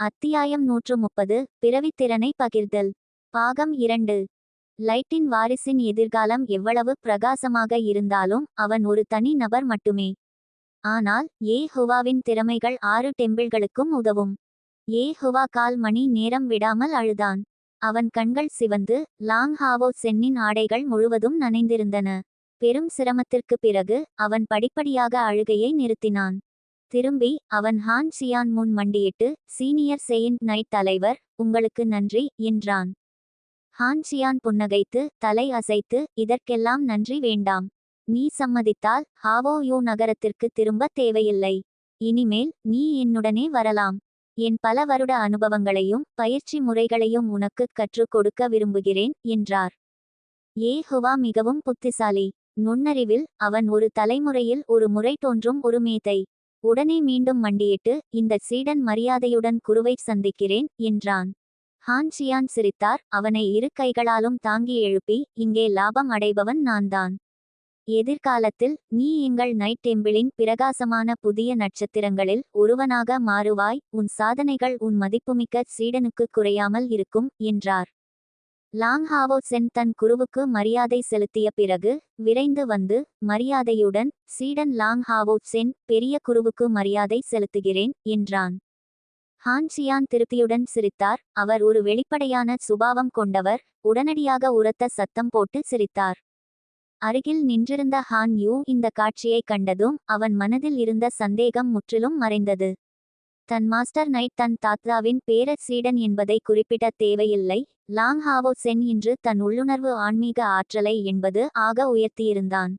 அத்தியாயம் நூற்று முப்பது பிறவித்திறனை பகிர்தல். பாகம் இரண்டு. லைட்டின் வாரிசின் எதிர்காலம் எவ்வளவு பிரகாசமாக இருந்தாலும் அவன் ஒரு தனி நபர் மட்டுமே. ஆனால் ஏ ஹுவாவின் திறமைகள் ஆறு டெம்பிள்களுக்கும் உதவும். ஏ ஹுவா கால் மணி நேரம் விடாமல் அழுதான். அவன் கண்கள் சிவந்து லாங் ஹாவோ சென்னின் ஆடைகள் முழுவதும் நனைந்திருந்தன. பெரும் சிரமத்திற்கு பிறகு அவன் படிப்படியாக அழுகையை நிறுத்தினான். திரும்பி அவன் ஹான் சியான் முன் மண்டியிட்டு சீனியர் செயின்ட் நைட் தலைவர் உங்களுக்கு நன்றி என்றான். ஹான் சியான் புன்னகைத்து தலை அசைத்து இதற்கெல்லாம் நன்றி வேண்டாம். நீ சம்மதித்தால் ஹாவோ யூ நகரத்திற்கு திரும்ப தேவையில்லை. இனிமேல் நீ என்னுடனே வரலாம். என் பல வருட அனுபவங்களையும் பயிற்சி முறைகளையும் உனக்கு கற்றுக் கொடுக்க விரும்புகிறேன் என்றார். ஏ ஹுவா மிகவும் புத்திசாலி. நுண்ணறிவில் அவன் ஒரு தலைமுறையில் ஒரு முறை தோன்றும் ஒரு மேதை. உடனே மீண்டும் மண்டியிட்டு இந்த சீடன் மரியாதையுடன் குருவை சந்திக்கிறேன் என்றான். ஹான் சியான் சிரித்தார். அவனை இரு கைகளாலும் தாங்கி எழுப்பி இங்கே லாபம் அடைபவன் நான்தான். எதிர்காலத்தில் நீ எங்கள் நைட் டெம்பிளின் பிரகாசமான புதிய நட்சத்திரங்களில் ஒருவனாக மாறுவாய். உன் சாதனைகள் உன் மதிப்புமிக்க சீடனுக்கு குறையாமல் இருக்கும் என்றார். லாங் ஹாவோ சென் தன் குருவுக்கு மரியாதை செலுத்திய பிறகு விரைந்து வந்து மரியாதையுடன் சீடன் லாங் ஹாவோ சென் பெரிய குருவுக்கு மரியாதை செலுத்துகிறேன் என்றான். ஹான் சியான் திருப்தியுடன் சிரித்தார். அவர் ஒரு வெளிப்படையான சுபாவம் கொண்டவர். உடனடியாக உரத்த சத்தம் போட்டு சிரித்தார். அருகில் நின்றிருந்த ஹான் யூ இந்த காட்சியை கண்டதும் அவன் மனதில் இருந்த சந்தேகம் முற்றிலும் மறைந்தது. தன் மாஸ்டர் நைட் தன் தாத்தாவின் பேர சீடன் என்பதை குறிப்பிட தேவையில்லை. லாங் ஹாவோ சென் இன்று தன் உள்ளுணர்வு ஆன்மீக ஆற்றலை என்பது ஆக உயர்த்தியிருந்தான்.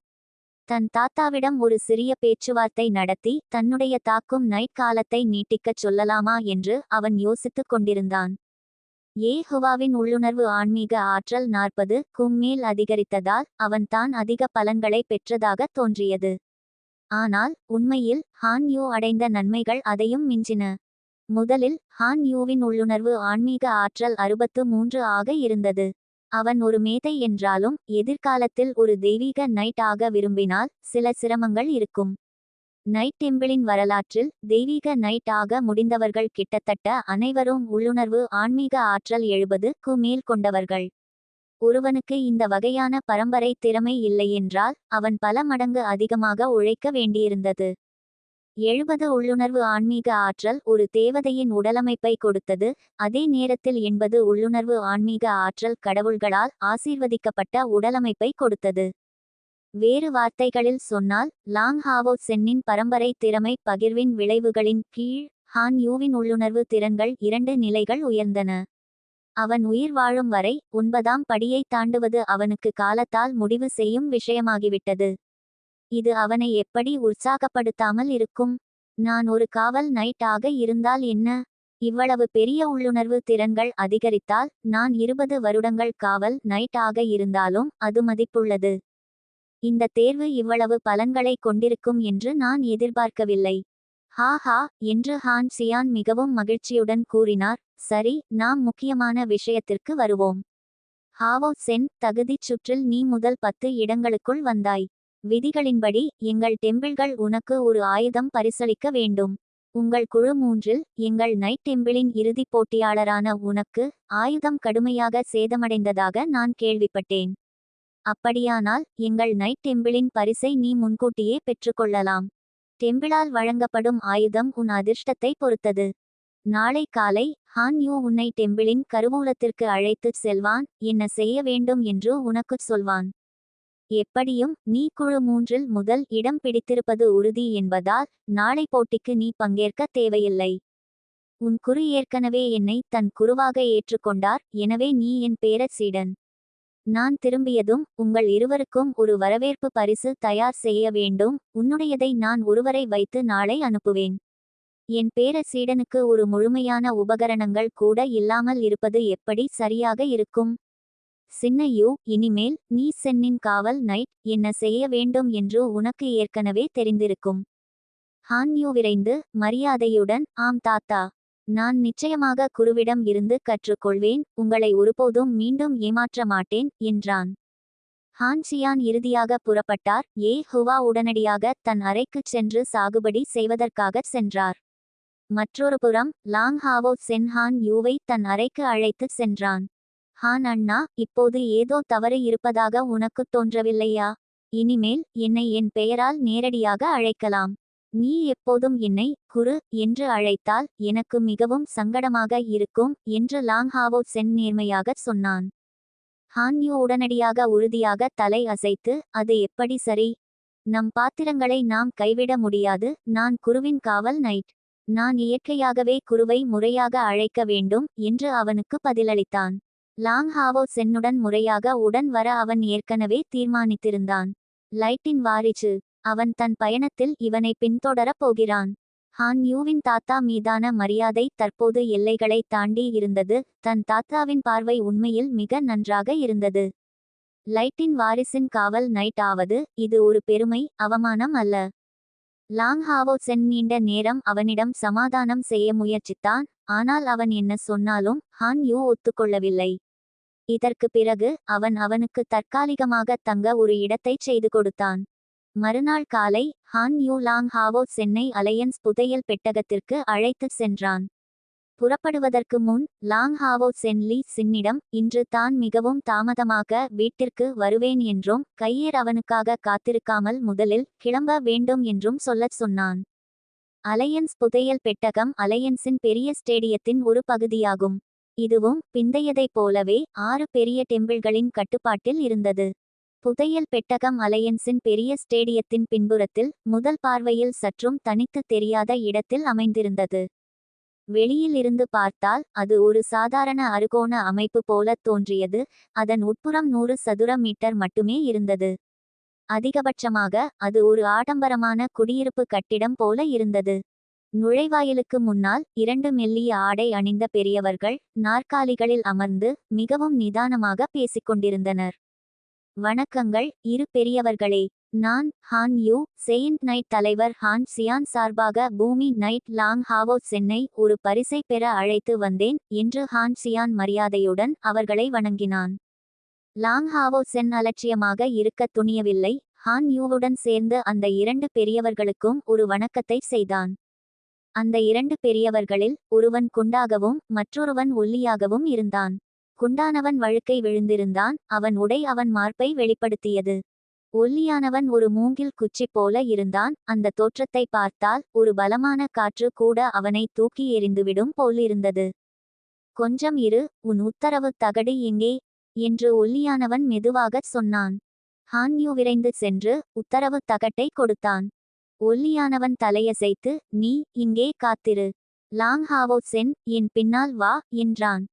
தன் தாத்தாவிடம் ஒரு சிறிய பேச்சுவார்த்தை நடத்தி தன்னுடைய தாக்கும் நைட் காலத்தை நீட்டிக்கச் சொல்லலாமா என்று அவன் யோசித்துக் கொண்டிருந்தான். ஏ ஹுவாவின் உள்ளுணர்வு ஆன்மீக ஆற்றல் நாற்பது கும்மேல் அதிகரித்ததால் அவன் தான் அதிக பலன்களை பெற்றதாக தோன்றியது. ஆனால் உண்மையில் ஹான் யூ அடைந்த நன்மைகள் அதையும் மிஞ்சின. முதலில் ஹான் யூவின் உள்ளுணர்வு ஆன்மீக ஆற்றல் அறுபத்து மூன்று ஆக இருந்தது. அவன் ஒரு மேதை என்றாலும் எதிர்காலத்தில் ஒரு தெய்வீக நைட் ஆக விரும்பினால் சில சிரமங்கள் இருக்கும். நைட் டெம்பிளின் வரலாற்றில் தெய்வீக நைட் ஆக முடிந்தவர்கள் கிட்டத்தட்ட அனைவரும் உள்ளுணர்வு ஆன்மீக ஆற்றல் எழுபது மேல் கொண்டவர்கள். ஒருவனுக்கு இந்த வகையான பரம்பரை திறமை இல்லையென்றால் அவன் பல மடங்கு அதிகமாக உழைக்க வேண்டியிருந்தது. எழுபது உள்ளுணர்வு ஆன்மீக ஆற்றல் ஒரு தேவதையின் உடலமைப்பை கொடுத்தது அதே நேரத்தில் எண்பது உள்ளுணர்வு ஆன்மீக ஆற்றல் கடவுள்களால் ஆசீர்வதிக்கப்பட்ட உடலமைப்பை கொடுத்தது. வேறு வார்த்தைகளில் சொன்னால் லாங் ஹாவோ சென்னின் பரம்பரை திறமை பகிர்வின் விளைவுகளின் கீழ் ஹான் யூவின் உள்ளுணர்வு திறன்கள் இரண்டு நிலைகள் உயர்ந்தன. அவன் உயிர் வாழும் வரை ஒன்பதாம் படியை தாண்டுவது அவனுக்கு காலத்தால் முடிவு செய்யும் விஷயமாகிவிட்டது. இது அவனை எப்படி உற்சாகப்படுத்தாமல் இருக்கும்? நான் ஒரு காவல் நைட் ஆக இருந்தால் என்ன? இவ்வளவு பெரிய உள்ளுணர்வு திறன்கள் அதிகரித்தால் நான் இருபது வருடங்கள் காவல் நைட் ஆக இருந்தாலும் அது மதிப்புள்ளது. இந்த தேர்வு இவ்வளவு பலன்களை கொண்டிருக்கும் என்று நான் எதிர்பார்க்கவில்லை. ஹா ஹா என்று ஹான் சியான் மிகவும் மகிழ்ச்சியுடன் கூறினார். சரி நாம் முக்கியமான விஷயத்திற்கு வருவோம். ஹாவோ சென் தகுதிச் சுற்றில் நீ முதல் பத்து இடங்களுக்குள் வந்தாய். விதிகளின்படி எங்கள் டெம்பிள்கள் உனக்கு ஒரு ஆயுதம் பரிசளிக்க வேண்டும். உங்கள் குழு மூன்றில் எங்கள் நைட் டெம்பிளின் இறுதிப் போட்டியாளரான உனக்கு ஆயுதம் கடுமையாக சேதமடைந்ததாக நான் கேள்விப்பட்டேன். அப்படியானால் எங்கள் நைட் டெம்பிளின் பரிசை நீ முன்கூட்டியே பெற்றுக்கொள்ளலாம் டெம்பிளால் வழங்கப்படும் ஆயுதம் உன் அதிர்ஷ்டத்தை பொறுத்தது. நாளை காலை ஹான் யூ உன்னை டெம்பிளின் கருவூலத்திற்கு அழைத்துச் செல்வான் என்ன செய்ய வேண்டும் என்று உனக்குச் சொல்வான். எப்படியும் நீ குழு மூன்றில் முதல் இடம் பிடித்திருப்பது உறுதி என்பதால் நாளை போட்டிக்கு நீ பங்கேற்க தேவையில்லை. உன் குரு ஏற்கனவே என்னை தன் குருவாக ஏற்றுக்கொண்டார் எனவே நீ என் பேரச் சீடன் நான் திரும்பியதும் உங்கள் இருவருக்கும் ஒரு வரவேற்பு பரிசு தயார் செய்ய வேண்டும் உன்னுடையதை நான் ஒருவரை வைத்து நாளை அனுப்புவேன். என் பேர சீடனுக்கு ஒரு முழுமையான உபகரணங்கள் கூட இல்லாமல் இருப்பது எப்படி சரியாக இருக்கும்? சின்ன யூ இனிமேல் நீ சென்னின் காவல் நைட் என்ன செய்ய வேண்டும் என்று உனக்கு ஏற்கனவே தெரிந்திருக்கும். ஹான் யூ விரைந்து மரியாதையுடன் ஆம் தாத்தா. நான் நிச்சயமாக குருவிடம் இருந்து கற்றுக்கொள்வேன் உங்களை ஒருபோதும் மீண்டும் ஏமாற்ற மாட்டேன் என்றான். ஹான் சியான் இறுதியாக புறப்பட்டார் ஏ ஹுவா உடனடியாக தன் அறைக்குச் சென்று சாகுபடி செய்வதற்காகச் சென்றார். மற்றொரு புறம் லாங் ஹாவோ சென்ஹான் யூவை தன் அறைக்கு அழைத்துச் சென்றான். ஹான் அண்ணா இப்போது ஏதோ தவறு இருப்பதாக உனக்குத் தோன்றவில்லையா? இனிமேல் என்னை என் பெயரால் நேரடியாக அழைக்கலாம். நீ எப்போதும் என்னை குரு என்று அழைத்தால் எனக்கு மிகவும் சங்கடமாக இருக்கும் என்று லாங் ஹாவோ சென் நேர்மையாகச் சொன்னான். ஹான்யூ உடனடியாக உறுதியாக தலை அசைத்து அது எப்படி சரி? நம் பாத்திரங்களை நாம் கைவிட முடியாது. நான் குருவின் காவல் நைட் நான் இயற்கையாகவே குருவை முறையாக அழைக்க வேண்டும் என்று அவனுக்கு பதிலளித்தான். லாங் ஹாவோ சென்னுடன் முறையாக உடன் வர அவன் ஏற்கனவே தீர்மானித்திருந்தான். லைட்டின் வாரிச்சு அவன் தன் பயணத்தில் இவனை பின்தொடரப் போகிறான். ஹான் யூவின் தாத்தா மீதான மரியாதை தற்போது எல்லைகளை தாண்டி இருந்தது. தன் தாத்தாவின் பார்வை உண்மையில் மிக நன்றாக இருந்தது. லைட்டின் வாரிசின் காவல் நைட் ஆவது. இது ஒரு பெருமை அவமானம் அல்ல. லாங் ஹாவோ சென் நீண்ட நேரம் அவனிடம் சமாதானம் செய்ய முயற்சித்தான். ஆனால் அவன் என்ன சொன்னாலும் ஹான் யூ ஒத்துக்கொள்ளவில்லை. இதற்கு பிறகு அவன் அவனுக்கு தற்காலிகமாக தங்க ஒரு இடத்தைச் செய்து கொடுத்தான். மறுநாள் காலை Han Yu Long Hao Chennai alliance புதையல் பெட்டகத்திற்கு அழைத்துச் சென்றான். புறப்படுவதற்கு முன் லாங் ஹாவோ சென்லி சின்னிடம் இன்று தான் மிகவும் தாமதமாக வீட்டிற்கு வருவேன் என்றும் கையேர் அவனுக்காக காத்திருக்காமல் முதலில் கிளம்ப வேண்டும் என்றும் சொல்லச் சொன்னான். அலையன்ஸ் புதையல் பெட்டகம் அலையன்ஸின் பெரிய ஸ்டேடியத்தின் ஒரு பகுதியாகும். இதுவும் பிந்தையதைப் போலவே ஆறு பெரிய டெம்பிள்களின் கட்டுப்பாட்டில் இருந்தது. புதையல் பெட்டகம் அலையன்ஸின் பெரிய ஸ்டேடியத்தின் பின்புறத்தில் முதல் பார்வையில் சற்றும் தனித்து தெரியாத இடத்தில் அமைந்திருந்தது. வெளியில் இருந்து பார்த்தால் அது ஒரு சாதாரண அறுகோண அமைப்பு போல தோன்றியது அதன் உட்புறம் நூறு சதுர மீட்டர் மட்டுமே இருந்தது. அதிகபட்சமாக அது ஒரு ஆடம்பரமான குடியிருப்பு கட்டிடம் போல இருந்தது. நுழைவாயிலுக்கு முன்னால் இரண்டு மெல்லிய ஆடை அணிந்த பெரியவர்கள் நாற்காலிகளில் அமர்ந்து மிகவும் நிதானமாக பேசிக்கொண்டிருந்தனர். வணக்கங்கள் இரு பெரியவர்களே. நான் ஹான் யூ செயின்ட் நைட் தலைவர் ஹான் சியான் சார்பாக பூமி நைட் லாங் ஹாவோ சென்னை ஒரு பரிசை பெற அழைத்து வந்தேன் என்று ஹான் சியான் மரியாதையுடன் அவர்களை வணங்கினான். லாங் ஹாவோ சென் அலட்சியமாக இருக்க துணியவில்லை. ஹான் யூவுடன் சேர்ந்து அந்த இரண்டு பெரியவர்களுக்கும் ஒரு வணக்கத்தை செய்தான். அந்த இரண்டு பெரியவர்களில் ஒருவன் குண்டாகவும் மற்றொருவன் ஒல்லியாகவும் இருந்தான். குண்டானவன் வழுக்கை விழுந்திருந்தான் அவன் உடை அவன் மார்பை வெளிப்படுத்தியது. ஒல்லியானவன் ஒரு மூங்கில் குச்சி போல இருந்தான் அந்த தோற்றத்தை பார்த்தால் ஒரு பலமான காற்று கூட அவனை தூக்கி எறிந்துவிடும் போலிருந்தது. கொஞ்சம் இரு உன் உத்தரவு தகடு எங்கே என்று ஒல்லியானவன் மெதுவாகச் சொன்னான். ஹான்யூ விரைந்து சென்று உத்தரவு தகட்டை கொடுத்தான். ஒல்லியானவன் தலையசைத்து நீ இங்கே காத்திரு. லாங் ஹாவோ சென் என் பின்னால் வா என்றான்.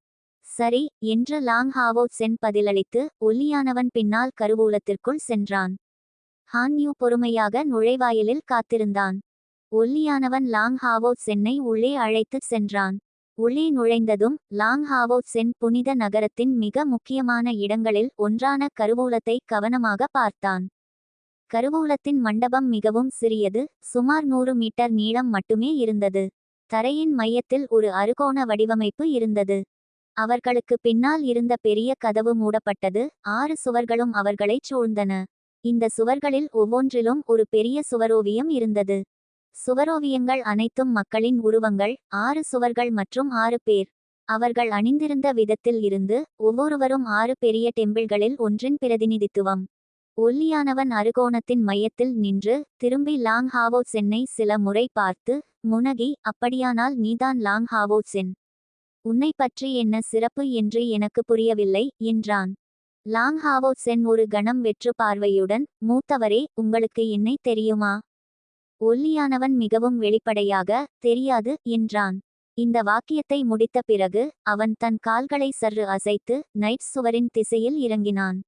சரி என்று லாங் ஹாவோ சென் பதிலளித்து ஒல்லியானவன் பின்னால் கருவூலத்திற்குள் சென்றான். ஹான்யூ பொறுமையாக நுழைவாயிலில் காத்திருந்தான். ஒல்லியானவன் லாங் ஹாவோ சென்னை உள்ளே அழைத்துச் சென்றான். உள்ளே நுழைந்ததும் லாங் ஹாவோ சென் புனித நகரத்தின் மிக முக்கியமான இடங்களில் ஒன்றான கருவூலத்தை கவனமாக பார்த்தான். கருவூலத்தின் மண்டபம் மிகவும் சிறியது சுமார் நூறு மீட்டர் நீளம் மட்டுமே இருந்தது. தரையின் மையத்தில் ஒரு அறுகோண வடிவமைப்பு இருந்தது. அவர்களுக்கு பின்னால் இருந்த பெரிய கதவு மூடப்பட்டது. ஆறு சுவர்களும் அவர்களைச் சூழ்ந்தன. இந்த சுவர்களில் ஒவ்வொன்றிலும் ஒரு பெரிய சுவரோவியம் இருந்தது. சுவரோவியங்கள் அனைத்தும் மக்களின் உருவங்கள். ஆறு சுவர்கள் மற்றும் ஆறு பேர். அவர்கள் அணிந்திருந்த விதத்தில் இருந்து ஒவ்வொருவரும் ஆறு பெரிய டெம்பிள்களில் ஒன்றின் பிரதிநிதித்துவம். ஒல்லியானவன் அருகோணத்தின் மையத்தில் நின்று திரும்பி லாங் ஹாவோ சென்னை சில முறை பார்த்து முனகி அப்படியானால் நீதான் லாங் ஹாவோ சென் உன்னை பற்றி என்ன சிறப்பு என்று எனக்கு புரியவில்லை என்றான். லாங் ஹாவோ சென் ஒரு கணம் வெற்று பார்வையுடன் மூத்தவரே உங்களுக்கு என்னை தெரியுமா? ஒல்லியானவன் மிகவும் வெளிப்படையாக தெரியாது என்றான். இந்த வாக்கியத்தை முடித்த பிறகு அவன் தன் கால்களை சற்று அசைத்து நைட் சுவரின் திசையில் இறங்கினான்.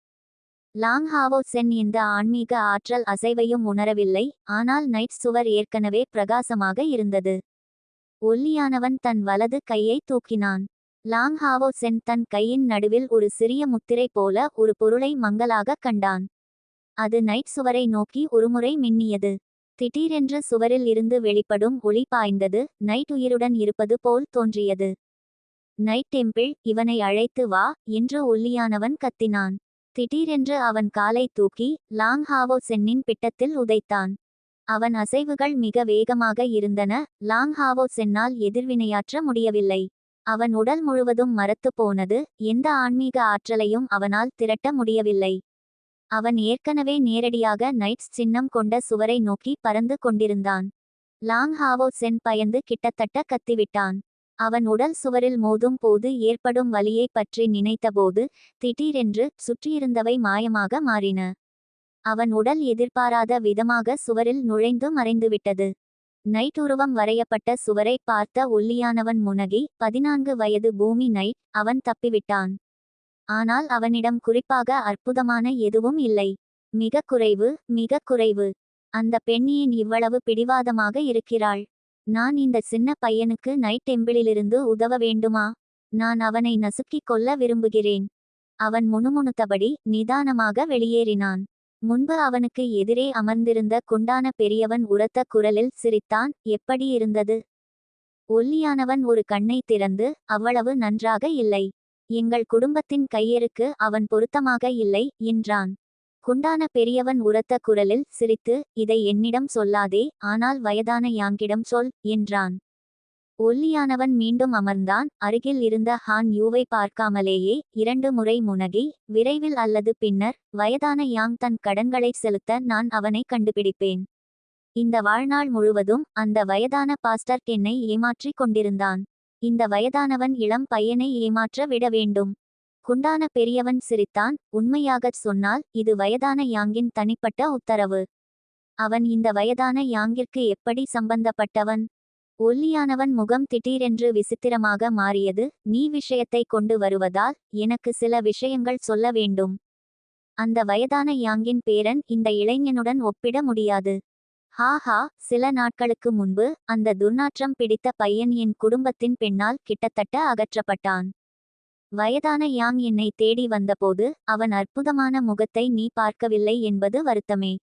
லாங் ஹாவோ சென் இந்த ஆன்மீக ஆற்றல் அசைவையும் உணரவில்லை ஆனால் நைட் சுவர் ஏற்கனவே பிரகாசமாக இருந்தது. ஒல்லியானவன் தன் வலது கையை தூக்கினான். லாங் ஹாவோ சென் தன் கையின் நடுவில் ஒரு சிறிய முத்திரை போல ஒரு பொருளை மங்கலாக கண்டான். அது நைட் சுவரை நோக்கி ஒருமுறை மின்னியது. திடீரென்று சுவரில் இருந்து வெளிப்படும் ஒளி பாய்ந்தது. நைட் உயிருடன் இருப்பது போல் தோன்றியது. நைட் டெம்பிள் இவனை அழைத்து வா என்று ஒல்லியானவன் கத்தினான். திடீரென்று அவன் காலை தூக்கி லாங் ஹாவோ சென்னின் பிட்டத்தில் உதைத்தான். அவன் அசைவுகள் மிக வேகமாக இருந்தன. லாங் ஹாவோ சென்னால் எதிர்வினையாற்ற முடியவில்லை. அவன் உடல் முழுவதும் மரத்து போனது. எந்த ஆன்மீக ஆற்றலையும் அவனால் திரட்ட முடியவில்லை. அவன் ஏற்கனவே நேரடியாக நைட்ஸ் சின்னம் கொண்ட சுவரை நோக்கி பறந்து கொண்டிருந்தான். லாங் ஹாவோ சென் பயந்து கிட்டத்தட்ட கத்திவிட்டான். அவன் உடல் சுவரில் மோதும் போது ஏற்படும் வலியை பற்றி நினைத்தபோது திடீரென்று சுற்றியிருந்தவை மாயமாக மாறின. அவன் உடல் எதிர்பாராத விதமாக சுவரில் நுழைந்து மறைந்துவிட்டது. நைட் உருவம் வரையப்பட்ட சுவரை பார்த்த ஒல்லியானவன் முனகி பதினான்கு வயது பூமி நைட் அவன் தப்பிவிட்டான். ஆனால் அவனிடம் குறிப்பாக அற்புதமான எதுவும் இல்லை. மிக குறைவு மிக குறைவு. அந்த பெண்ணியின் இவ்வளவு பிடிவாதமாக இருக்கிறாள். நான் இந்த சின்ன பையனுக்கு நைட் டெம்பிளிலிருந்து உதவ வேண்டுமா? நான் அவனை நசுக்கிக் கொள்ள விரும்புகிறேன். அவன் முணுமுணுத்தபடி நிதானமாக வெளியேறினான். முன்பு அவனுக்கு எதிரே அமர்ந்திருந்த குண்டான பெரியவன் உரத்த குரலில் சிரித்தான் எப்படி இருந்தது? ஒல்லியானவன் ஒரு கண்ணை திறந்து அவ்வளவு நன்றாக இல்லை. எங்கள் குடும்பத்தின் கையெருக்கு அவன் பொருத்தமாக இல்லை என்றான். குண்டான பெரியவன் உரத்த குரலில் சிரித்து இதை என்னிடம் சொல்லாதே ஆனால் வயதான யாங்கிடம் சொல் என்றான். ஒல்லியானவன் மீண்டும் அமர்ந்தான். அருகில் இருந்த ஹான் யூவை பார்க்காமலேயே இரண்டு முறை முனகி விரைவில் அல்லது பின்னர் வயதான யாங் தன் கடன்களை செலுத்த நான் அவனை கண்டுபிடிப்பேன். இந்த வாழ்நாள் முழுவதும் அந்த வயதான பாஸ்டர் என்னை ஏமாற்றிக் கொண்டிருந்தான். இந்த வயதானவன் இளம் பையனை ஏமாற்ற விட வேண்டும். குண்டான பெரியவன் சிரித்தான். உண்மையாகச் சொன்னால் இது வயதான யாங்கின் தனிப்பட்ட உத்தரவு. அவன் இந்த வயதான யாங்கிற்கு எப்படி சம்பந்தப்பட்டவன்? ஒல்லியானவன் முகம் திடீரென்று விசித்திரமாக மாறியது நீ விஷயத்தை கொண்டு வருவதால் எனக்கு சில விஷயங்கள் சொல்ல வேண்டும். அந்த வயதான யாங்கின் பேரன் இந்த இளைஞனுடன் ஒப்பிட முடியாது. ஹாஹா சில நாட்களுக்கு முன்பு அந்த துர்நாற்றம் பிடித்த பையன் என் குடும்பத்தின் பெண்ணால் கிட்டத்தட்ட அகற்றப்பட்டான். வயதான யாங் என்னை தேடி வந்தபோது அவன் அற்புதமான முகத்தை நீ பார்க்கவில்லை என்பது வருத்தமே.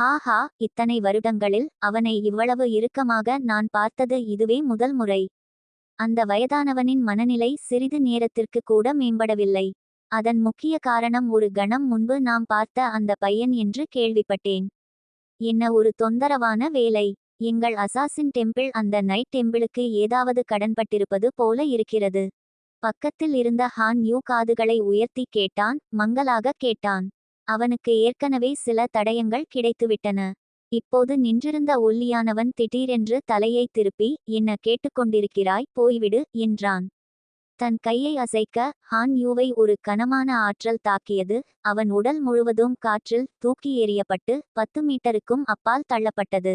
ஹாஹா இத்தனை வருடங்களில் அவனை இவ்வளவு இறுக்கமாக நான் பார்த்தது இதுவே முதல் முறை. அந்த வயதானவனின் மனநிலை சிறிது நேரத்திற்கு கூட மேம்படவில்லை. அதன் முக்கிய காரணம் ஒரு கணம் முன்பு நாம் பார்த்த அந்த பையன் என்று கேள்விப்பட்டேன். என்ன ஒரு தொந்தரவான வேலை. எங்கள் அசாசின் டெம்பிள் அந்த நைட் டெம்பிளுக்கு ஏதாவது கடன்பட்டிருப்பது போல இருக்கிறது. பக்கத்தில் இருந்த ஹான் யூ காதுகளை உயர்த்தி கேட்டான் மங்கலாக கேட்டான். அவனுக்கு ஏற்கனவே சில தடயங்கள் கிடைத்துவிட்டன. இப்போது நின்றிருந்த ஒல்லியானவன் திடீரென்று தலையை திருப்பி என்ன கேட்டுக்கொண்டிருக்கிறாய்? போய்விடு என்றான். தன் கையை அசைக்க ஹான் யூவை ஒரு கனமான ஆற்றல் தாக்கியது. அவன் உடல் முழுவதும் காற்றில் தூக்கி எறியப்பட்டு பத்து மீட்டருக்கும் அப்பால் தள்ளப்பட்டது.